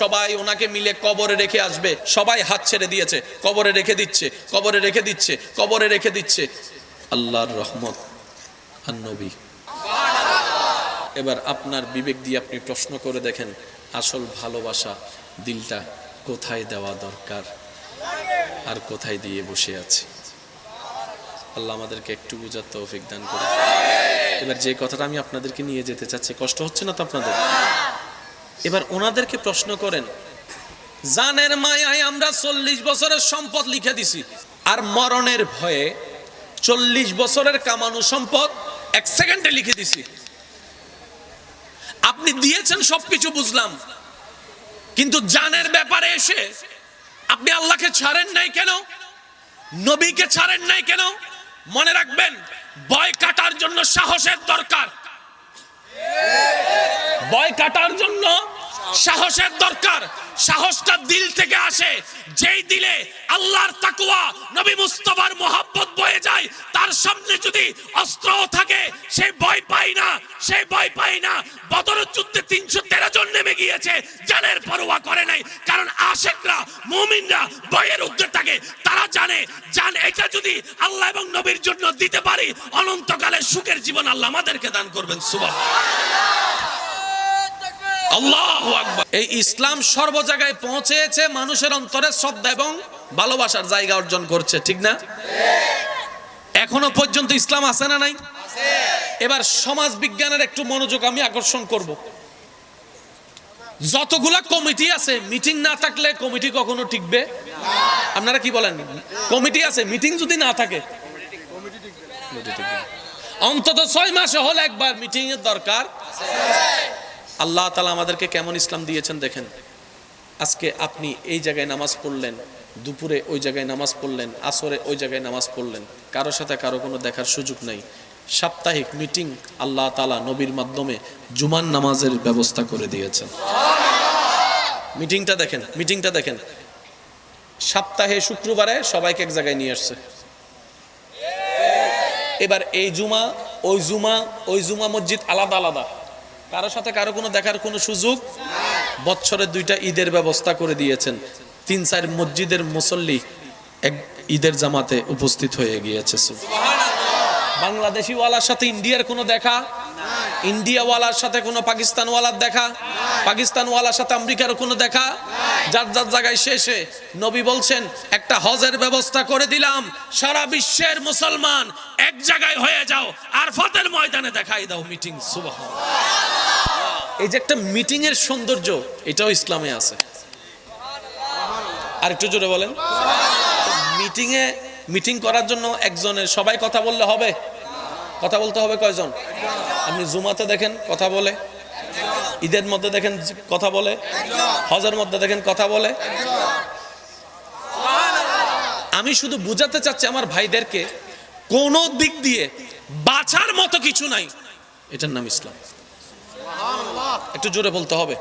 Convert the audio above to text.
সবাই ওনাকে মিলে কবরে রেখে আসবে। সবাই হাত ছেড়ে দিয়েছে। কবরে রেখে দিচ্ছে। কবরে রেখে দিচ্ছে। কবরে রেখে দিচ্ছে। আল্লাহর রহমত। আর নবী। এবার আপনার বিবেক দিয়ে আপনি প্রশ্ন করে দেখেন, আসল ভালোবাসা দিলটা কোথায় দেওয়া দরকার? আর কোথায় দিয়ে বসে আছে? আল্লাহ আমাদেরকে একটু বুঝার তৌফিক দান করে এবার যে কথাটা আমি আপনাদেরকে নিয়ে যেতে চাচ্ছি, কষ্ট হচ্ছে না তো আপনাদের? এবার ওনাদেরকে প্রশ্ন করেন, জানের মায়ায় আমরা চল্লিশ বছরের সম্পদ লিখে দিছি, আর মরণের ভয়ে চল্লিশ বছরের কামানো সম্পদ এক সেকেন্ডে লিখে দিছি। আপনি দিয়েছেন সবকিছু বুঝলাম, কিন্তু জানের ব্যাপারে এসে আপনি আল্লাহকে ছাড়েন নাই কেন? নবীকে ছাড়েন নাই কেন? মনে রাখবেন বয় কাটার জন্য সাহসের দরকার। বয় কাটার জন্য সাহসের দরকার। সাহসটা দিল থেকে আসে। যেই দিলে আল্লাহর তাকুয়া নবী মুস্তফার মোহাব্বত বয়ে যায়, তার সামনে যদি অস্ত্র থাকে, সে ভয় পায় না, সে ভয় পায় না। বদর যুদ্ধে তিনশো তেরো জন নেমে গিয়েছে, জানের পরোয়া করে নাই। কারণ আশেকরা, মুমিনরা ভয়ের ঊর্ধ্বে থাকে। তারা জানে, জান এটা যদি আল্লাহ এবং নবীর জন্য দিতে পারি, অনন্তকালের সুখের জীবন আল্লাহ আমাদেরকে দান করবেন। সুবাহ এই ইসলাম সর্ব জায়গায় পৌঁছেছে মানুষের অন্তরে শ্রদ্ধা এবং ভালোবাসার জায়গা অর্জন করছে, ঠিক না? এখনও পর্যন্ত ইসলাম আছে না নাই? এবার সমাজ বিজ্ঞানের একটু মনোযোগ আমি আকর্ষণ করব। যতগুলা কমিটি আছে, মিটিং না থাকলে কমিটি কখনো টিকবে? আপনারা কি বলেন? কমিটি আছে, মিটিং যদি না থাকে। অন্তত ছয় মাসে হল একবার মিটিং এর দরকার আল্লাহ তালা আমাদেরকে কেমন ইসলাম দিয়েছেন দেখেন। আজকে আপনি এই জায়গায় নামাজ পড়লেন, দুপুরে ওই জায়গায় নামাজ পড়লেন, আসরে ওই জায়গায় নামাজ পড়লেন। কারোর সাথে কারও কোনো দেখার সুযোগ নাই। সাপ্তাহিক মিটিং আল্লাহ তালা নবীর মাধ্যমে জুমান নামাজের ব্যবস্থা করে দিয়েছেন। মিটিংটা দেখেন মিটিংটা দেখেন। সপ্তাহে শুক্রবারে সবাইকে এক জায়গায় নিয়ে আসছে। এবার এই জুমা, ওই জুমা ওই জুমা মসজিদ আলাদা আলাদা। কারোর সাথে কারও কোনো দেখার কোনো সুযোগ? বছরের দুইটা ঈদের ব্যবস্থা করে দিয়েছেন। তিন চার মসজিদের মুসল্লি এক ঈদের জামাতে উপস্থিত হয়ে গিয়েছে। বাংলাদেশি ওয়ালার সাথে ইন্ডিয়ার কোনো দেখা? ইন্ডিয়া ওয়ালার সাথে কোনো পাকিস্তান ওয়ালার দেখা? পাকিস্তান ওয়ালার সাথে আমেরিকার কোনো দেখা? যার যার জায়গায় শেষে নবী বলছেন, একটা হজের ব্যবস্থা করে দিলাম, সারা বিশ্বের মুসলমান এক জায়গায় হয়ে যাও আর ফতের ময়দানে দেখাই দাও মিটিং। সুবাহ এই যে একটা মিটিং এর সৌন্দর্য, এটাও ইসলামে আছে। আর একটু জোরে বলেন। মিটিং এ মিটিং করার জন্য একজনের সবাই কথা বললে হবে? কথা বলতে হবে কয়জন? আপনি জুমাতে দেখেন, কথা বলে। ঈদের মধ্যে দেখেন, কথা বলে। হজের মধ্যে দেখেন, কথা বলে। আমি শুধু বুঝাতে চাচ্ছি আমার ভাইদেরকে, কোন দিক দিয়ে বাছার মতো কিছু নাই। এটার নাম ইসলাম। একটু জোরে বলতে হবে।